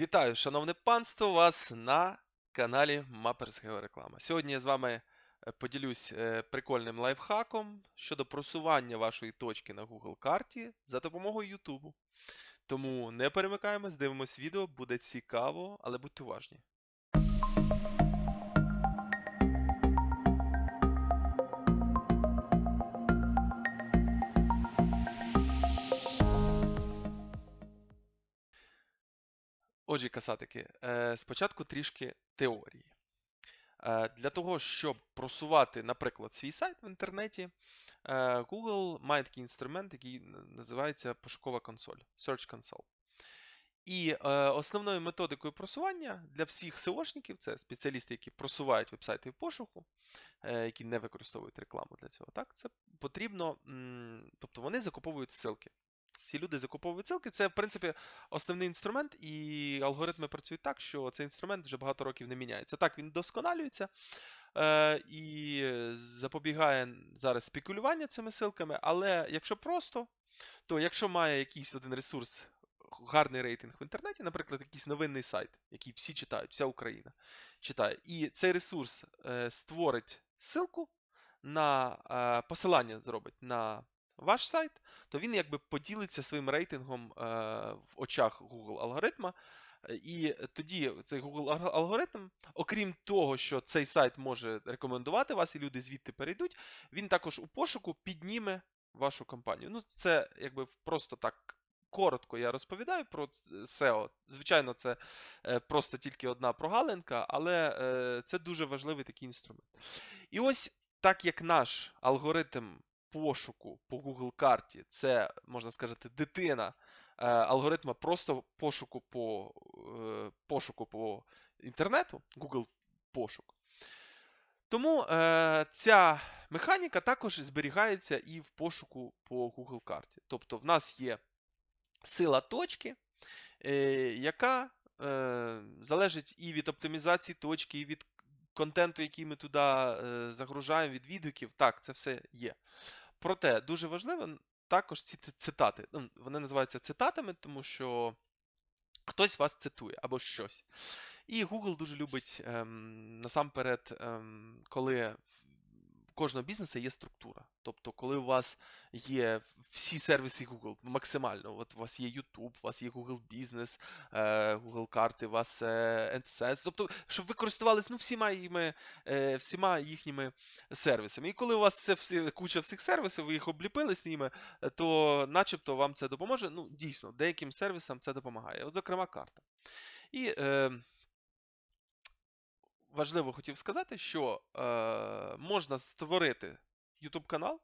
Вітаю, шановне панство, вас на каналі Маперс Геореклама. Сьогодні я з вами е, поділюсь е, прикольним лайфхаком щодо просування вашої точки на Google карті за допомогою YouTube. Тому не перемикаємось, дивимось відео, буде цікаво, але будьте уважні. Отже, касатики, е, спочатку трішки теорії. Е, Для того, щоб просувати, наприклад, свій сайт в інтернеті, е, Google має такий інструмент, який називається пошукова консоль Search Console. І основною методикою просування для всіх SEOшників, це спеціалісти, які просувають вебсайти в пошуку, які не використовують рекламу для цього. Так, це потрібно, тобто вони закуповують ссылки. Ці люди закуповують ссылки. Це, в принципі, основний інструмент, і алгоритми працюють так, що цей інструмент вже багато років не міняється. Так, він досконалюється е, і запобігає зараз спекулювання цими ссылками, але якщо просто, то якщо має якийсь один ресурс, гарний рейтинг в інтернеті, наприклад, якийсь новинний сайт, який всі читають, вся Україна читає, і цей ресурс е, створить ссылку на е, посилання зробить на ваш сайт, то він якби поділиться своїм рейтингом е, в очах Google алгоритма. Е, І тоді цей Google алгоритм, окрім того, що цей сайт може рекомендувати вас, і люди звідти перейдуть, він також у пошуку підніме вашу компанію. Ну, це якби просто так. Коротко я розповідаю про SEO. Звичайно, це е, просто тільки одна прогалинка, але це дуже важливий такий інструмент. І ось так як наш алгоритм пошуку по Google карті, це, можна сказати, дитина е, алгоритма просто пошуку по, е, пошуку по інтернету, Google пошук. Тому е, ця механіка також зберігається і в пошуку по Google карті. Тобто в нас є сила точки, е, яка е, залежить і від оптимізації точки, і від контенту, який ми туди е, загружаємо, від відгуків. Так, це все є. Проте дуже важливо також ці цитати. Ну, вони називаються цитатами, тому що хтось вас цитує або щось. І Google дуже любить ем, насамперед, ем, коли кожного бізнесу є структура. Тобто, коли у вас є всі сервіси Google максимально, от у вас є YouTube, у вас є Google Business, е, Google карти, у вас е, AdSense, тобто, щоб ви користувалися ну, всіма, їми, е, всіма їхніми сервісами. І коли у вас це всі, куча всіх сервісів, ви їх обліпили з ними, е, то начебто вам це допоможе. Ну, дійсно, деяким сервісам це допомагає. От, зокрема, карта. І е, важливо хотів сказати, що е, можна створити YouTube канал,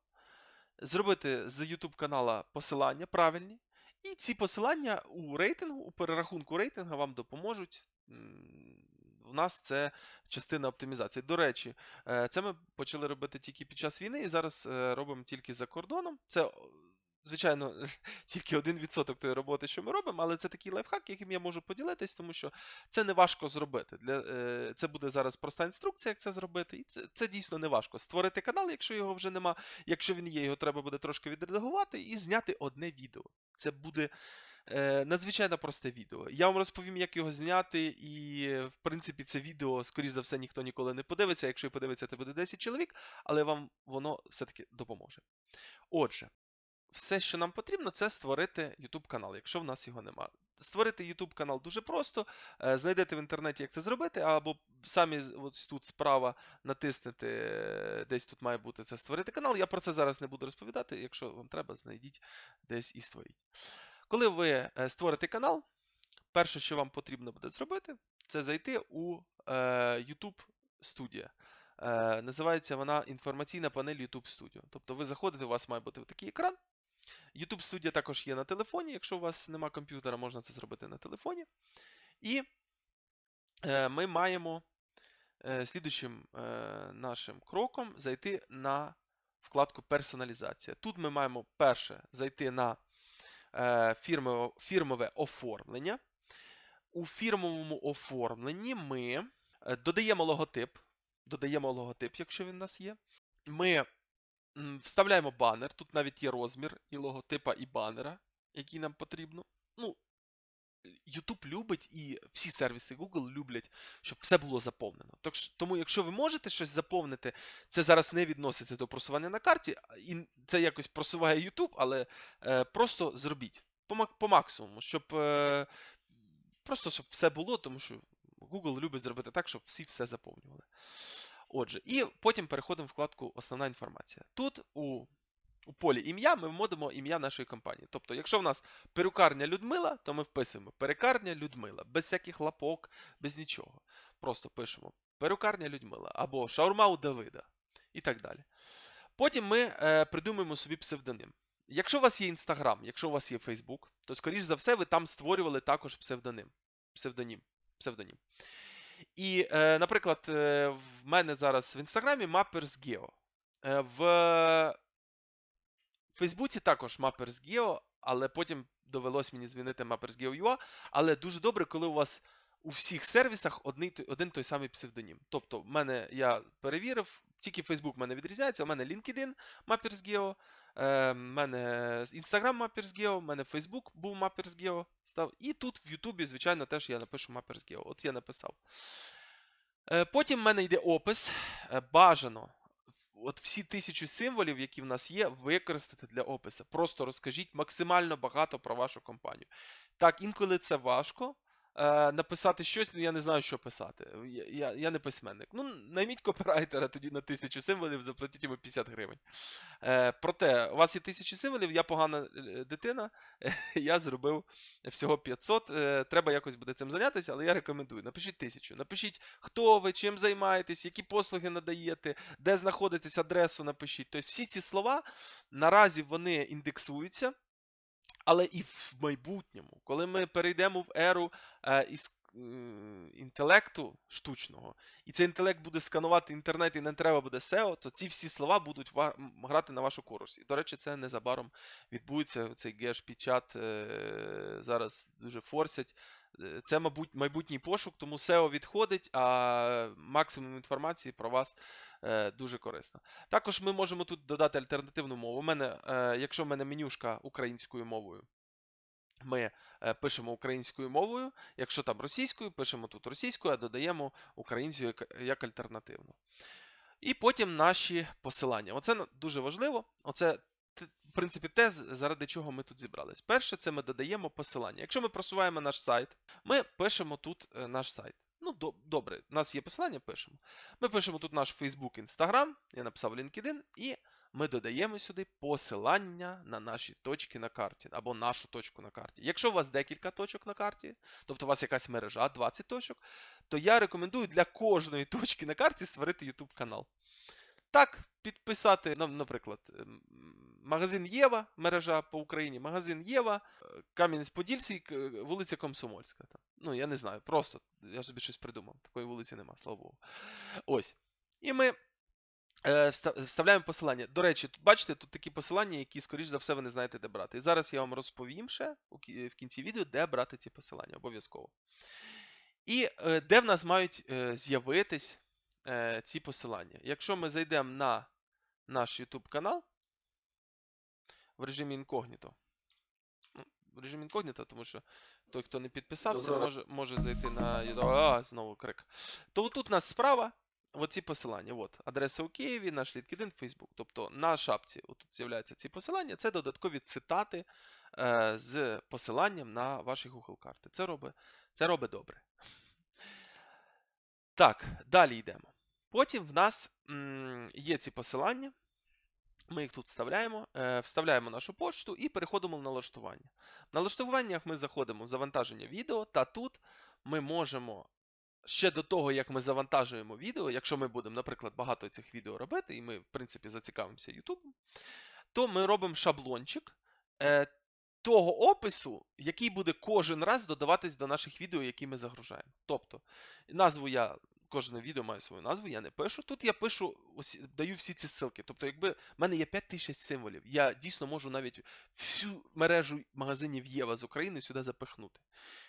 зробити з YouTube канала посилання правильні, і ці посилання у рейтингу, у перерахунку рейтингу вам допоможуть. У нас це частина оптимізації. До речі, е, це ми почали робити тільки під час війни, і зараз е, робимо тільки за кордоном. Це, звичайно, тільки один відсоток тої роботи, що ми робимо, але це такий лайфхак, яким я можу поділитись, тому що це не важко зробити. Для, е, це буде зараз проста інструкція, як це зробити. І це, це дійсно не важко. Створити канал, якщо його вже нема. Якщо він є, його треба буде трошки відредагувати і зняти одне відео. Це буде е, надзвичайно просте відео. Я вам розповім, як його зняти, і, в принципі, це відео, скоріш за все, ніхто ніколи не подивиться. Якщо і подивиться, це буде 10 чоловік, але вам воно все-таки допоможе. Отже, все, що нам потрібно, це створити YouTube канал, якщо в нас його нема. Створити YouTube канал дуже просто. Е, Знайдете в інтернеті, як це зробити, або самі ось тут справа натиснете, е, десь тут має бути це створити канал. Я про це зараз не буду розповідати. Якщо вам треба, знайдіть десь і створіть. Коли ви е, створите канал, перше, що вам потрібно буде зробити, це зайти у YouTube Studio. Називається вона інформаційна панель YouTube Studio. Тобто ви заходите, у вас має бути такий екран. YouTube Studio також є на телефоні. Якщо у вас нема комп'ютера, можна це зробити на телефоні. І е, ми маємо е, слідуючим е, нашим кроком зайти на вкладку персоналізація. Тут ми маємо перше зайти на е, фірмове, фірмове оформлення. У фірмовому оформленні ми е, додаємо логотип. Додаємо логотип, якщо він у нас є. Ми вставляємо банер. Тут навіть є розмір і логотипа, і банера, який нам потрібно. Ну, YouTube любить і всі сервіси Google люблять, щоб все було заповнено. Тому, якщо ви можете щось заповнити, це зараз не відноситься до просування на карті, і це якось просуває YouTube, але е, просто зробіть по, по максимуму, щоб е, просто щоб все було, тому що Google любить зробити так, щоб всі все заповнювали. Отже, і потім переходимо в вкладку Основна інформація. Тут у, у полі ім'я ми вводимо ім'я нашої компанії. Тобто, якщо в нас перукарня Людмила, то ми вписуємо перукарня Людмила, без всяких лапок, без нічого. Просто пишемо перукарня Людмила або шаурма у Давида і так далі. Потім ми е, придумаємо собі псевдоним. Якщо у вас є Інстаграм, якщо у вас є Фейсбук, то, скоріш за все, ви там створювали також псевдоним. Псевдонім. псевдонім. І, е, наприклад, е, в мене зараз в Інстаграмі Mappers Geo. Е, в Фейсбуці також Mappers Geo, але потім довелось мені змінити Mappers Geo UA. Але дуже добре, коли у вас у всіх сервісах той- один той самий псевдонім. Тобто, в мене я перевірив, тільки Facebook в мене відрізняється, у мене LinkedIn Mappers Geo, е, мене Instagram Mappers Geo, в мене Facebook був Mappers Geo став. І тут в YouTube, звичайно, теж я напишу Mappers Geo. От я написав. Е, Потім в мене йде опис. Е, Бажано. От всі тисячу символів, які в нас є, використати для опису. Просто розкажіть максимально багато про вашу компанію. Так, інколи це важко. Е, написати щось, ну, я не знаю, що писати. Я, я, я не письменник. Ну, найміть копірайтера тоді на тисячу символів, заплатіть йому 50 гривень. Е, проте, у вас є тисячі символів, я погана е, дитина, я зробив всього 500. Е, треба якось буде цим зайнятися, але я рекомендую. Напишіть тисячу. Напишіть, хто ви, чим займаєтесь, які послуги надаєте, де знаходитесь, адресу напишіть. Тобто всі ці слова наразі вони індексуються. Але і в майбутньому, коли ми перейдемо в еру е, із інтелекту штучного, і цей інтелект буде сканувати інтернет, і не треба буде SEO, то ці всі слова будуть грати на вашу користь. І, до речі, це незабаром відбудеться. Цей GHP-чат е, зараз дуже форсять. Е, Це, мабуть, майбутній пошук, тому SEO відходить, а максимум інформації про вас дуже корисно. Також ми можемо тут додати альтернативну мову. Мене, е, якщо в мене менюшка українською мовою, ми е, пишемо українською мовою. Якщо там російською, пишемо тут російською, а додаємо українською як, альтернативну. І потім наші посилання. Оце дуже важливо. Оце, в принципі, те, заради чого ми тут зібрались. Перше, це ми додаємо посилання. Якщо ми просуваємо наш сайт, ми пишемо тут е, наш сайт. Ну, до- добре, у нас є посилання, пишемо. Ми пишемо тут наш Facebook, Instagram, я написав LinkedIn, і ми додаємо сюди посилання на наші точки на карті або нашу точку на карті. Якщо у вас декілька точок на карті, тобто у вас якась мережа, 20 точок, то я рекомендую для кожної точки на карті створити YouTube канал. Так, підписати, ну, наприклад, ем, магазин Єва, мережа по Україні, магазин Єва, е, Кам'янець-Подільський, вулиця Комсомольська. Там. Ну, я не знаю, просто я собі щось придумав. Такої вулиці нема, слава Богу. Ось. І ми е, вставляємо посилання. До речі, бачите, тут такі посилання, які, скоріш за все, ви не знаєте, де брати. І зараз я вам розповім ще в кінці відео, де брати ці посилання, обов'язково. І е, де в нас мають е, з'явитись ці посилання. Якщо ми зайдемо на наш YouTube канал в режимі інкогніто. В режимі інкогніто, тому що той, хто не підписався, може, може зайти на А, знову крик. То тут у нас справа. Оці посилання. От, адреса у Києві, наш LinkedIn, Facebook. Тобто на шапці тут з'являються ці посилання. Це додаткові цитати е, з посиланням на ваші Google карти. Це робить, це робить добре. Так, далі йдемо. Потім в нас м, є ці посилання. Ми їх тут вставляємо, е, вставляємо нашу пошту і переходимо в налаштування. В налаштуваннях ми заходимо в завантаження відео, та тут ми можемо ще до того, як ми завантажуємо відео, якщо ми будемо, наприклад, багато цих відео робити, і ми, в принципі, зацікавимося YouTube, то ми робимо шаблончик е, того опису, який буде кожен раз додаватись до наших відео, які ми загружаємо. Тобто, назву я. Кожне відео має свою назву, я не пишу. Тут я пишу, ось, даю всі ці ссылки. Тобто, якби в мене є 5000 символів, я дійсно можу навіть всю мережу магазинів Єва з України сюди запихнути.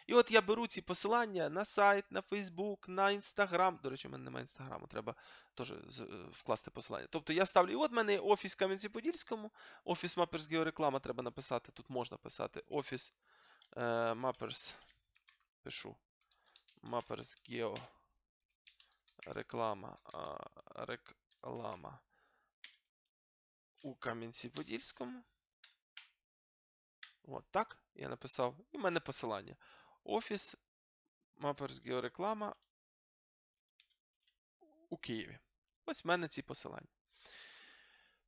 І от я беру ці посилання на сайт, на Facebook, на Instagram. До речі, в мене немає інстаграму, треба теж е, вкласти посилання. Тобто я ставлю, і от в мене є офіс Кам'янці-Подільському, офіс Mappers Геореклама треба написати. Тут можна писати офіс е, Mappers пишу Mappers Geo реклама, реклама у Кам'янці-Подільському. От так я написав. І в мене посилання. Офіс Mappers Геореклама реклама у Києві. Ось в мене ці посилання.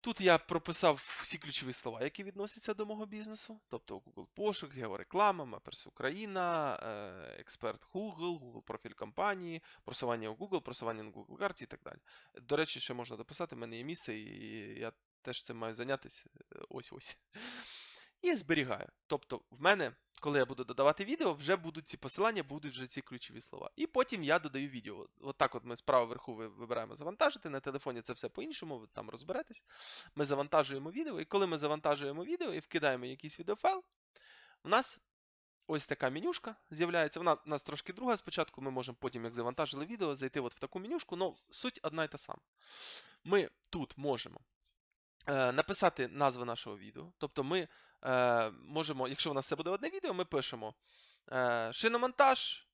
Тут я прописав всі ключові слова, які відносяться до мого бізнесу. Тобто Google пошук, геореклама, Mappers Україна, е, експерт Google, Google профіль компанії, просування у Google, просування на Google карті і так далі. До речі, ще можна дописати, в мене є місце, і я теж цим маю зайнятися. Ось ось. І зберігаю. Тобто, в мене, коли я буду додавати відео, вже будуть ці посилання, будуть вже ці ключові слова. І потім я додаю відео. От от ми справа вверху вибираємо завантажити. На телефоні це все по-іншому, ви там розберетесь. Ми завантажуємо відео, і коли ми завантажуємо відео і вкидаємо якийсь відеофайл, у нас ось така менюшка з'являється. Вона у нас трошки друга спочатку. Ми можемо потім, як завантажили відео, зайти от в таку менюшку, але суть одна і та сама. Ми тут можемо написати назву нашого відео. Тобто ми е, можемо, якщо у нас це буде одне відео, ми пишемо е, шиномонтаж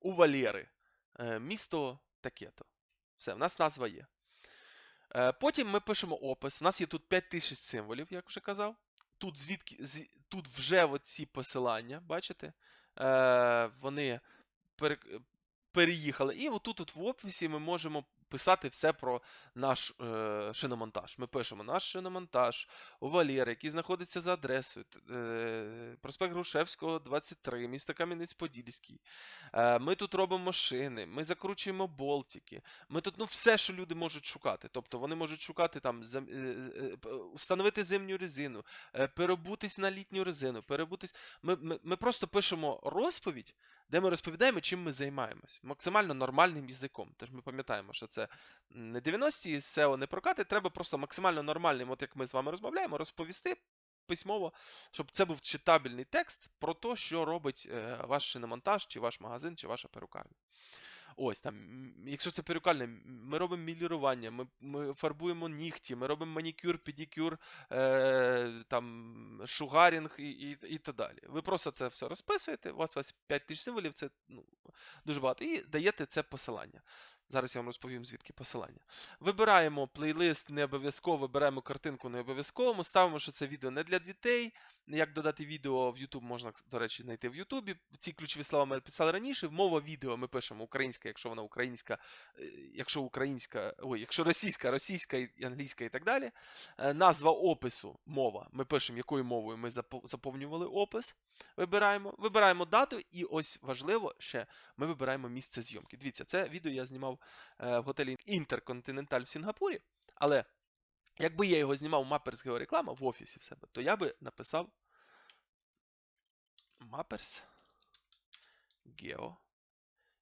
у Валєри, е, місто таке-то. Все, в нас назва є. Е, потім ми пишемо опис. У нас є тут 5000 символів, як вже казав. Тут звідки тут вже оці посилання, бачите? Е, вони пере, переїхали. І отут от в описі ми можемо писати все про наш е, шиномонтаж. Ми пишемо наш шиномонтаж у Валєри, який знаходиться за адресою е, проспект Грушевського, 23, місто Кам'янець-Подільський. Е, ми тут робимо шини, ми закручуємо болтики. Ми тут ну, все, що люди можуть шукати. Тобто вони можуть шукати там зам- е, е, встановити зимню резину, е, перебутись на літню резину, перебутись. Ми, ми, ми просто пишемо розповідь, де ми розповідаємо, чим ми займаємось. Максимально нормальним язиком. Тож ми пам'ятаємо, що це не 90-ті, SEO не прокати. Треба просто максимально нормальним, от як ми з вами розмовляємо, розповісти письмово, щоб це був читабельний текст про те, що робить е, ваш шиномонтаж, чи ваш магазин, чи ваша перукарня. Ось там, якщо це перукальне, ми робимо мілірування, ми, ми фарбуємо нігті, ми робимо манікюр, педикюр, е, там, шугарінг і, і, і так далі. Ви просто це все розписуєте, у вас ось 5 тисяч символів, це ну, дуже багато, і даєте це посилання. Зараз я вам розповім, звідки посилання. Вибираємо плейлист, не обов'язково, вибираємо картинку не обов'язково, ставимо, що це відео не для дітей. Як додати відео в YouTube можна, до речі, знайти в YouTube. Ці ключові слова ми писали раніше. Мова відео ми пишемо українська, якщо вона українська, е, якщо українська, ой, якщо російська, російська англійська і так далі. Е, Назва опису мова. Ми пишемо, якою мовою ми заповнювали опис. Вибираємо, вибираємо дату, і ось важливо ще ми вибираємо місце зйомки. Дивіться, це відео я знімав е, в готелі Інтерконтиненталь в Сінгапурі, але якби я його знімав Mappers Геореклама в офісі в себе, то я би написав Mappers Geo.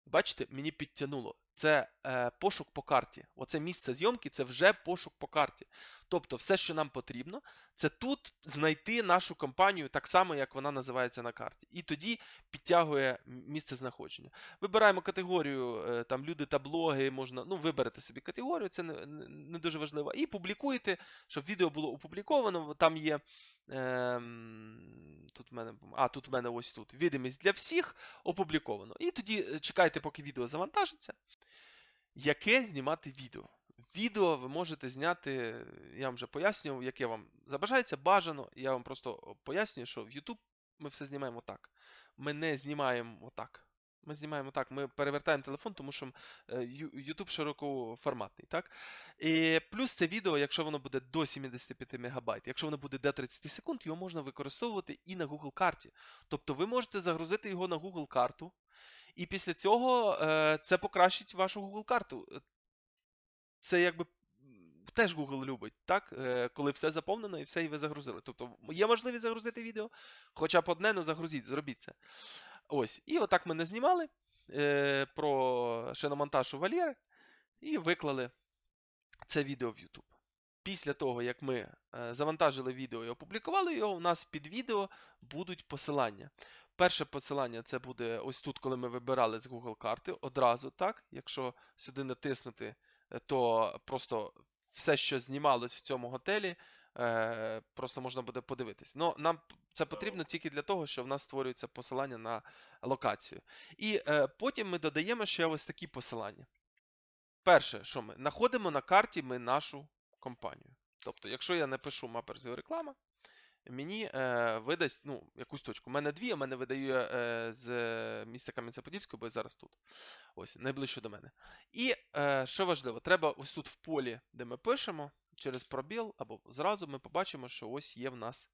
Бачите, мені підтягнуло. Це е, пошук по карті. Оце місце зйомки це вже пошук по карті. Тобто, все, що нам потрібно, це тут знайти нашу компанію так само, як вона називається на карті. І тоді підтягує місце знаходження. Вибираємо категорію, е, там люди та блоги, можна, ну, виберете собі категорію, це не, не, дуже важливо. І публікуєте, щоб відео було опубліковано. Там є. ем, тут в мене, а, тут в мене ось тут. Відомість для всіх опубліковано. І тоді е, чекайте, поки відео завантажиться. Яке знімати відео? Відео ви можете зняти, я вам вже пояснював, яке вам забажається, бажано. Я вам просто пояснюю, що в YouTube ми все знімаємо так. Ми не знімаємо отак. Ми знімаємо так, ми перевертаємо телефон, тому що е, YouTube широкоформатний, так? І плюс це відео, якщо воно буде до 75 МБ, якщо воно буде до 30 секунд, його можна використовувати і на Google карті. Тобто ви можете загрузити його на Google карту, і після цього е, це покращить вашу Google карту. Це якби теж Google любить, так? Е, коли все заповнено і все і ви загрузили. Тобто є можливість загрузити відео, хоча б одне, ну загрузіть, зробіть це. Ось. І отак ми не знімали е, про шиномонтаж у Валєри і виклали це відео в YouTube. Після того, як ми е, завантажили відео і опублікували його, у нас під відео будуть посилання. Перше посилання це буде ось тут, коли ми вибирали з Google карти. Одразу так. Якщо сюди натиснути, то просто все, що знімалось в цьому готелі, е, просто можна буде подивитись. Ну, нам Це потрібно тільки для того, що в нас створюється посилання на локацію. І е, потім ми додаємо ще ось такі посилання. Перше, що ми знаходимо на карті ми нашу компанію. Тобто, якщо я напишу Mappers реклама, мені е, видасть ну, якусь точку. У мене дві, а мене видає е, з міста Кам'янця-Подільського, бо я зараз тут. Ось, найближче до мене. І е, що важливо, треба ось тут в полі, де ми пишемо, через пробіл, або зразу ми побачимо, що ось є в нас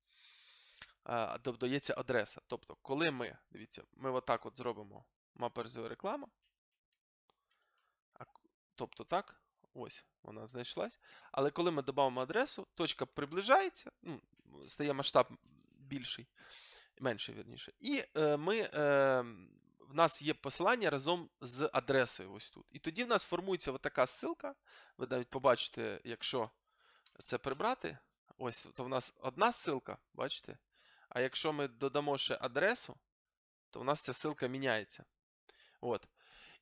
е, додається адреса. Тобто, коли ми, дивіться, ми отак от зробимо Mappers реклама. Тобто так, ось вона знайшлась. Але коли ми додамо адресу, точка приближається, ну, стає масштаб більший, менший, вірніше. І е, ми, е, в нас є посилання разом з адресою ось тут. І тоді в нас формується така ссылка. Ви навіть побачите, якщо це прибрати, ось то в нас одна ссылка, бачите? А якщо ми додамо ще адресу, то в нас ця ссылка міняється. От.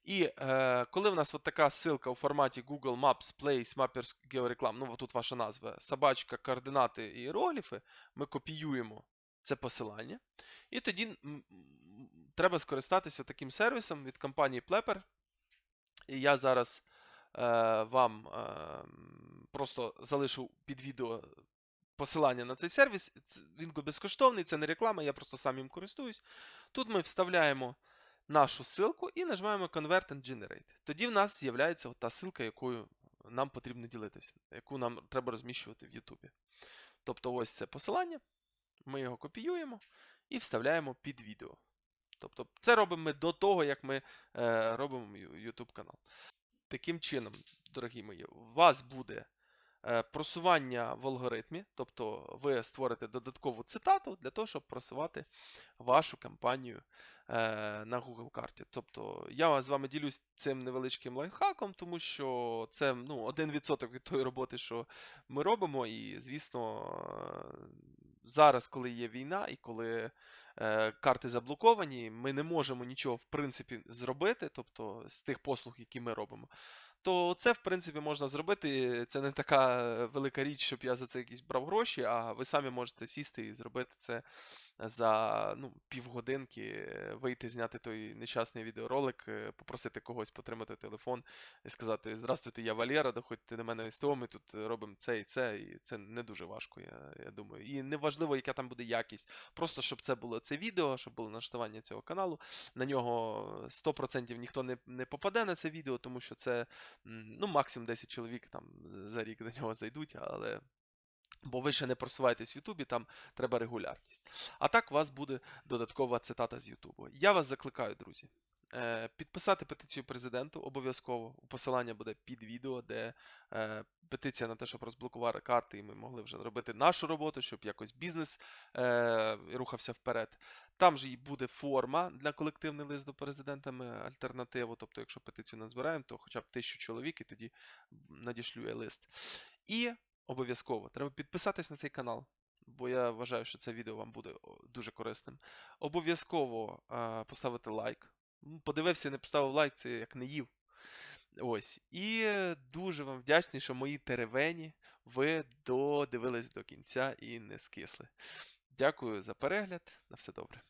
І е, коли в нас от така ссылка у форматі Google Maps, Place, Mappers, Georeclam, ну тут ваша назва, собачка, координати і іерогліфи, ми копіюємо це посилання. І тоді треба скористатися таким сервісом від компанії Plepper. І я зараз е, вам е, просто залишу під відео посилання на цей сервіс. Він безкоштовний, це не реклама, я просто сам їм користуюсь. Тут ми вставляємо нашу ссылку і нажимаємо Convert and Generate. Тоді в нас з'являється та ссылка, якою нам потрібно ділитися, яку нам треба розміщувати в YouTube. Тобто ось це посилання, ми його копіюємо і вставляємо під відео. Тобто це робимо ми до того, як ми е, робимо YouTube канал. Таким чином, дорогі мої, у вас буде просування в алгоритмі, тобто ви створите додаткову цитату для того, щоб просувати вашу кампанію е, на Google карті. Тобто я з вами ділюсь цим невеличким лайфхаком, тому що це ну, 1% від тої роботи, що ми робимо. І, звісно, е, зараз, коли є війна і коли е, карти заблоковані, ми не можемо нічого в принципі зробити, тобто з тих послуг, які ми робимо. То це, в принципі, можна зробити. Це не така е, велика річ, щоб я за це якісь брав гроші, а ви самі можете сісти і зробити це за ну, півгодинки, е, вийти, зняти той нещасний відеоролик, е, попросити когось потримати телефон і сказати: Здравствуйте, я Валера, доходьте до мене СТО, ми тут робимо це і це, і це не дуже важко, я, я думаю. І не важливо, яка там буде якість. Просто щоб це було це відео, щоб було налаштування цього каналу. На нього 100% ніхто не, не попаде на це відео, тому що це ну, максимум 10 чоловік там за рік до нього зайдуть, але. Бо ви ще не просуваєтесь в Ютубі, там треба регулярність. А так у вас буде додаткова цитата з Ютубу. Я вас закликаю, друзі, е, підписати петицію президенту обов'язково. Посилання буде під відео, де е, петиція на те, щоб розблокувати карти, і ми могли вже робити нашу роботу, щоб якось бізнес е, рухався вперед. Там же і буде форма для колективний лист до президента, ми альтернативу. Тобто, якщо петицію назбираємо, то хоча б тисячу чоловік, і тоді надішлю я лист. І обов'язково треба підписатись на цей канал, бо я вважаю, що це відео вам буде дуже корисним. Обов'язково е, поставити лайк. Подивився, не поставив лайк, це як не їв. Ось. І дуже вам вдячний, що мої теревені ви додивились до кінця і не скисли. Дякую за перегляд. На все добре.